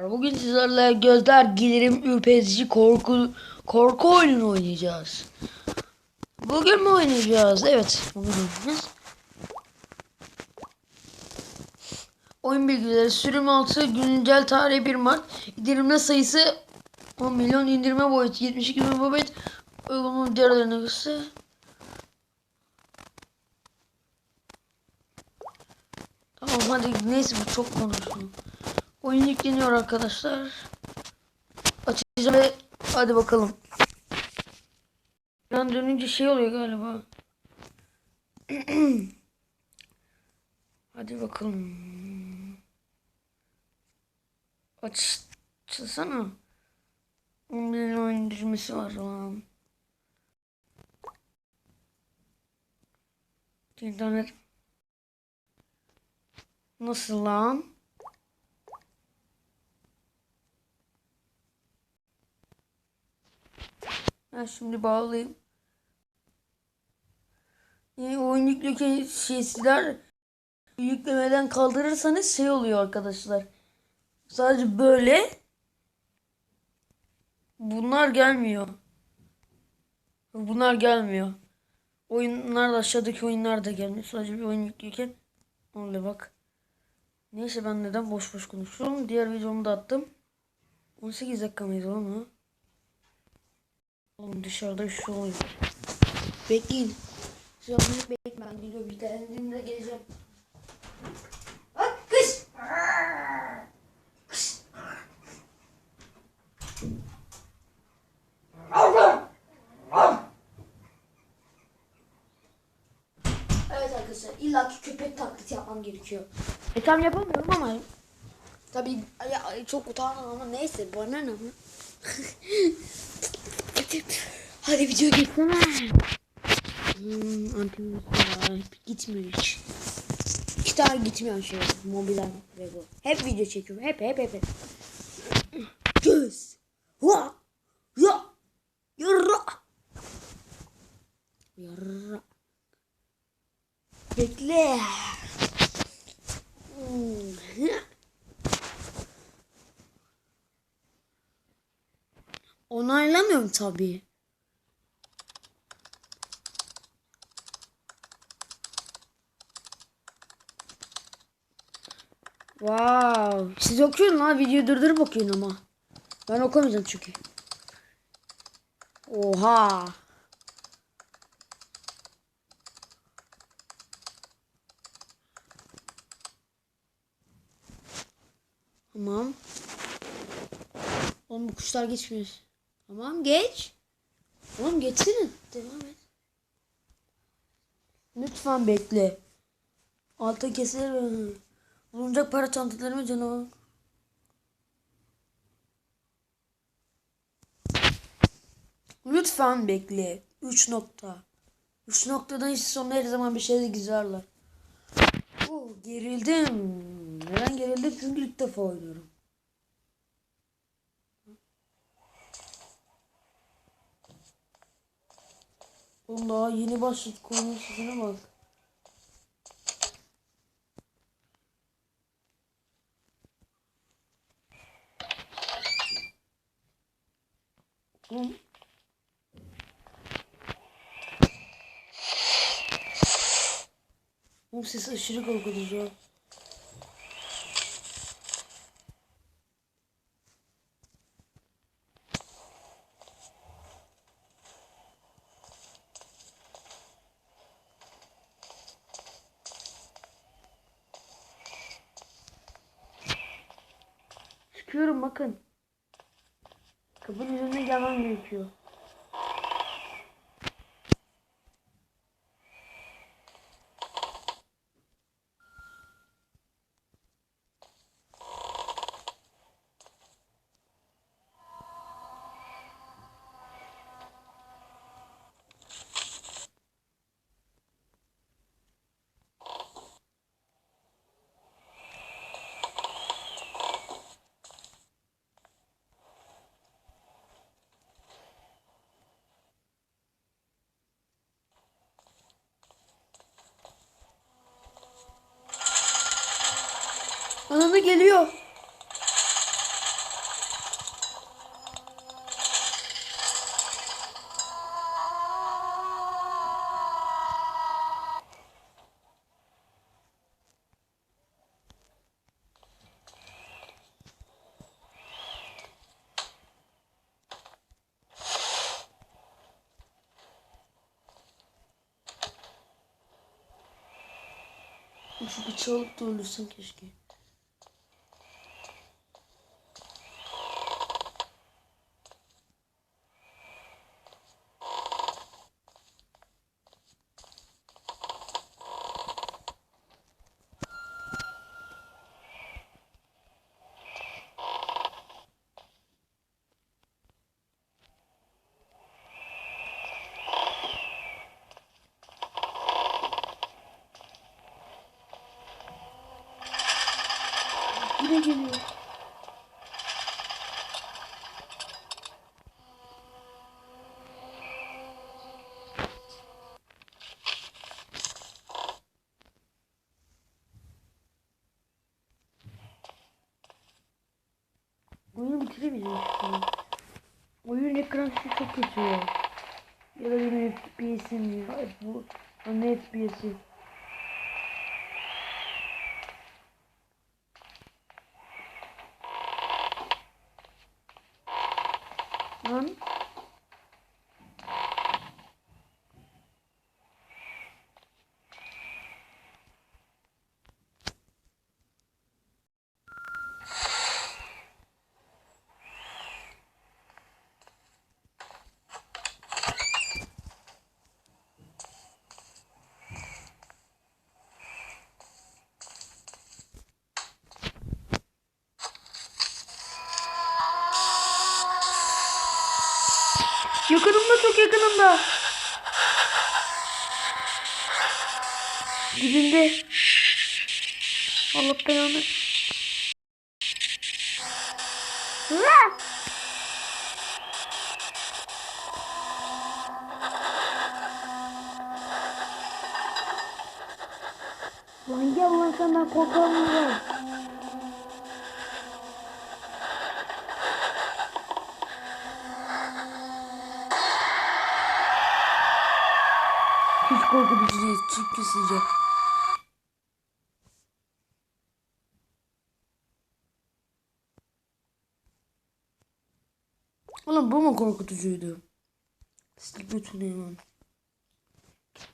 Bugün sizlerle gözler gelirim ürperici korku korku oyununu oynayacağız. Bugün mü oynayacağız? Evet, bugün oynayacağız. Oyun bilgileri sürüm altı güncel tarih 1 Mart indirimle sayısı 10 milyon indirme boyutu 72 MB uygulamanın diğerlerine göster. Tamam hadi neyse bu çok konuştum. Oyun yükleniyor arkadaşlar. Açacağım ve hadi bakalım. Ben dönünce şey oluyor galiba. hadi bakalım. Aç, açılsana. 10 milyon indirmesi var lan. İnternet. Nasıl lan? Ben şimdi bağlayayım. Yani oyun yüklerken şeysizler yüklemeden kaldırırsanız şey oluyor arkadaşlar. Sadece böyle bunlar gelmiyor. Bunlar gelmiyor. Oyunlar da aşağıdaki oyunlar da gelmiyor. Sadece bir oyun yüklüyorken öyle bak. Neyse ben neden boş boş konuşuyorum. Diğer videomu da attım. 18 dakika mıydı lan o? Oğlum dışarıda şu oluyor. Bekleyin. Şu an bekleyin ben video bitendiğinde geleceğim. Bak kış. Kış. Evet arkadaşlar illaki köpek taklidi yapmam gerekiyor. E tam yapamıyorum ama tabii ya, çok utandım ama neyse bana ne ama. Hadi, video gitsene. Hmm, antivirüs var. Gitmiyor hiç. İki tane gitmiyor şey. Mobilen ve bu. Hep video çekiyorum. Hep hep hep. hep. Göz. Ha. Ya. Yarra. Yarra. Bekle. Hmm. Onaylamıyorum tabii. Wow. Siz okuyun lan. Videoyu durdurup okuyun ama. Ben okumayacağım çünkü. Oha. Tamam. Oğlum bu kuşlar geçmiyor. Tamam geç. Oğlum geçsene. Devam et. Lütfen bekle. Altta kesilir. Bulunacak para çantalarımı canavar. Lütfen bekle. 3 nokta. 3 noktadan hiç sonra her zaman bir şeyle gizlerler. Oh, gerildim. Neden gerildim? Çünkü ilk defa oynuyorum. Daha yeni başladık oyunun sesine bak. Oğlum. Oğlum ses aşırı korkutucu. Çıkıyorum bakın. Kapının önüne gelmem gerekiyor. Ananı geliyor. Şu bıçağı alıp keşke. Geliyor. Oyunu bitirebiliriz şu an. Oyun ekran çok kötü ya. Ya da benim FPS'im ya. Bu ne FPS'i? Lan. Yakınımda. Dibimde. Allah belanı. Lan gel lan senden korkarım lan. Hiç korkutucu değil. Çünkü sıcak. Oğlum bu mu korkutucuydu? Sık bütün hemen.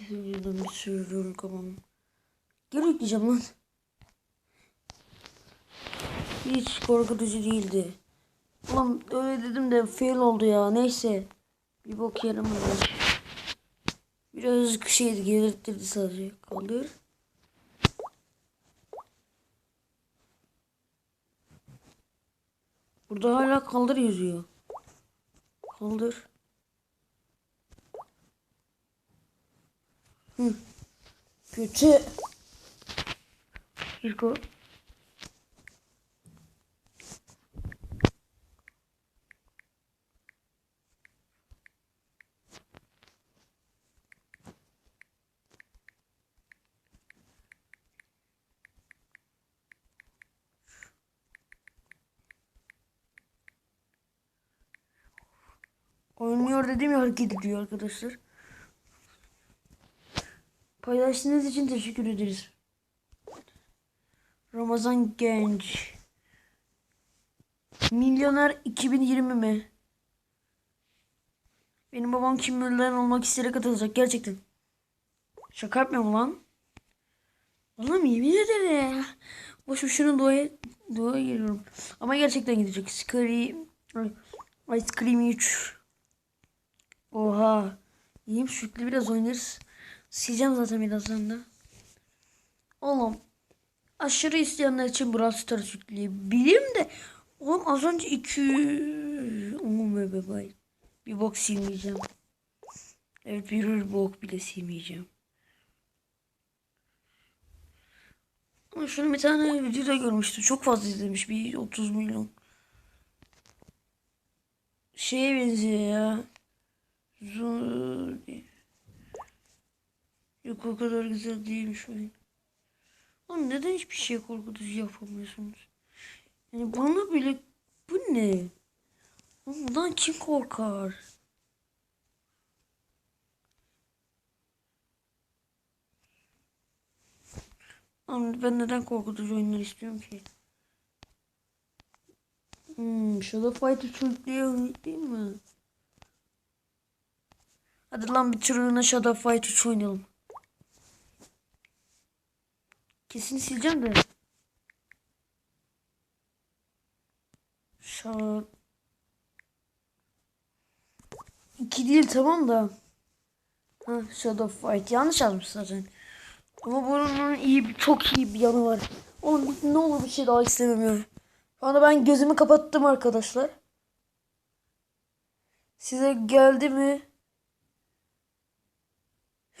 Yüzünden bir sürüyorum kafamı. Geri yükleyeceğim lan. Hiç korkutucu değildi. Ulan öyle dedim de fail oldu ya. Neyse. Bir bok yaramadı. Biraz şeydi getirdi sadece. Kaldır. Burada hala kaldır yazıyor. Kaldır. Hı. Kötü. İlk. Oynuyor dediğim ya hareket ediyor arkadaşlar. Paylaştığınız için teşekkür ederiz. Ramazan Genç. Milyoner 2020 mi? Benim babam kim milyoner olmak isteyerek katılacak gerçekten. Şaka yapmıyorum lan. Oğlum yemin ederim. Boş boşuna duaya, duaya giriyorum. Ama gerçekten gidecek. Scary Ice Cream 3. Oha. İyiyim sütlü biraz oynarız. Sileceğim zaten birazdan da. Oğlum. Aşırı isteyenler için Brawl Stars yükleyebilirim de. Oğlum az önce iki... Oğlum be be bay. Bir bok silmeyeceğim. Evet bir bok bile silmeyeceğim. Ama şunu bir tane videoda görmüştüm. Çok fazla izlemiş. Bir 30 milyon. Şeye benziyor ya. Zor. Yok o kadar güzel değilmiş oyun. Oğlum neden hiçbir şey korkutucu yapamıyorsunuz? Yani bana bile bu ne? Oğlum Bundan kim korkar? Ama ben neden korkutucu oyunlar istiyorum ki? Hmm, Shadow Fighter çocukluğu değil mi? Hadi lan bir türlüğüne Shadow Fight 3 oynayalım. Kesin sileceğim de. Şu iki değil tamam da. Ha Shadow Fight yanlış yazmış zaten. Ama bunun iyi bir- çok iyi bir yanı var. Oğlum ne olur bir şey daha istemiyorum. Şu anda ben gözümü kapattım arkadaşlar. Size geldi mi?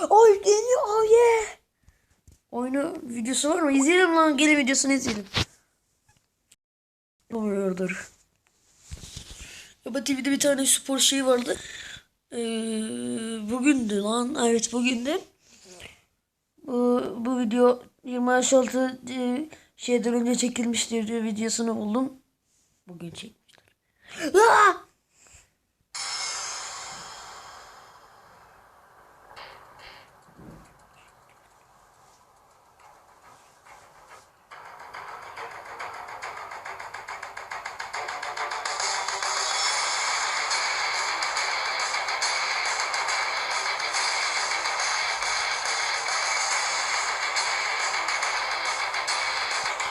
Ay geliyor. Oh yeah. Oyunu videosu var mı? İzleyelim lan. Gelin videosunu izleyelim. Oluyordur. Baba TV'de bir tane spor şeyi vardı. Ee, bugündü lan. Evet bugündü. Bu, bu video 26 e, şeyden önce çekilmiştir videosunu buldum. Bugün çekmişler. Aa!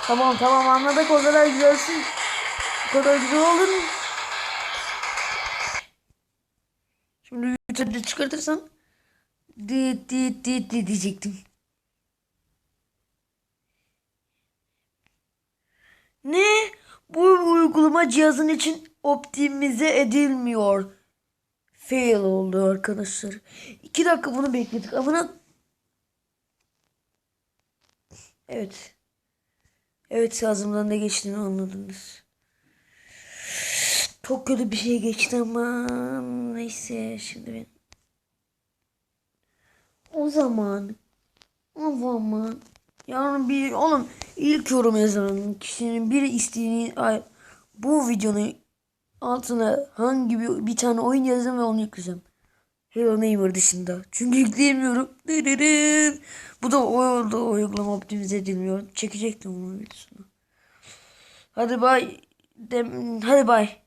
Tamam tamam anladık o kadar güzelsin. O kadar güzel oldun. Şimdi YouTube'da çıkartırsan di di di di diyecektim. Ne? Bu uygulama cihazın için optimize edilmiyor. Fail oldu arkadaşlar. İki dakika bunu bekledik. Amına... Evet. Evet ağzımdan ne geçtiğini anladınız. Çok kötü bir şey geçti ama neyse şimdi ben. O zaman o zaman yarın bir oğlum ilk yorum yazan kişinin bir isteğini ay, bu videonun altına hangi bir, bir tane oyun yazın ve onu yükleyeceğim. Hello Neighbor dışında. Çünkü yükleyemiyorum. Bu da o da uygulama optimize edilmiyor. Çekecektim onun videosunu. Hadi bay. Dem hadi bay.